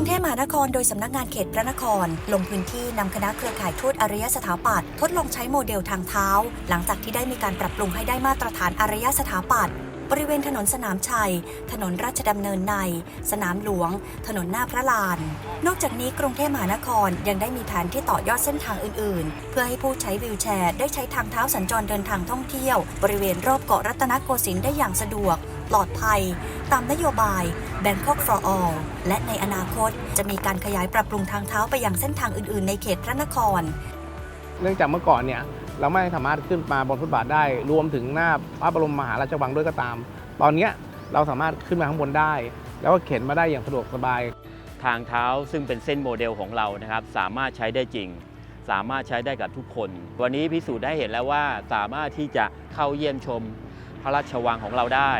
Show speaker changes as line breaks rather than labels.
รุงเทพมหานครโดยสำนักงานเขตพระนคร ลงพื้นที่นำคณะเครือข่ายทูตอารยสถาปัตย์ทดลองใช้โมเดลทางเท้า หลังจากที่ได้มีการปรับปรุงให้ได้มาตรฐานอารยสถาปัตย์บริเวณถนนสนามชัย ถนนราชดำเนินใน สนามหลวง ถนนหน้าพระลาน นอกจากนี้กรุงเทพมหานครยังได้มีแผนที่ต่อยอดเส้นทางอื่นๆ เพื่อให้ผู้ใช้วีลแชร์ ได้ใช้ทางเท้าสัญจรเดินทางท่องเที่ยว บริเวณรอบเกาะรัตนโกสินทร์ได้อย่างสะดวก ปลอดภัย ตามนโยบาย Bangkok for All และในอนาคตจะมีการขยายปรับปรุงทางเท้าไปยังเส้นทางอื่น ๆ ในเขตพระนคร
เนื่องจากเมื่อก่อนเนี่ยเราไม่สามารถขึ้นมาบนฟุตบาทได้ รวมถึงหน้าพระบรมมหาราชวังด้วยก็ตาม ตอนเนี้ยเราสามารถขึ้นมาข้างบนได้ แล้วก็เข็นมาได้อย่างสะดวกสบาย
ทางเท้าซึ่งเป็นเส้นโมเดลของเรานะครับ สามารถใช้ได้จริง สามารถใช้ได้กับทุกคน วันนี้พิสูจน์ได้เห็นแล้วว่าสามารถที่จะเข้าเยี่ยมชมพระราชวังของเราได้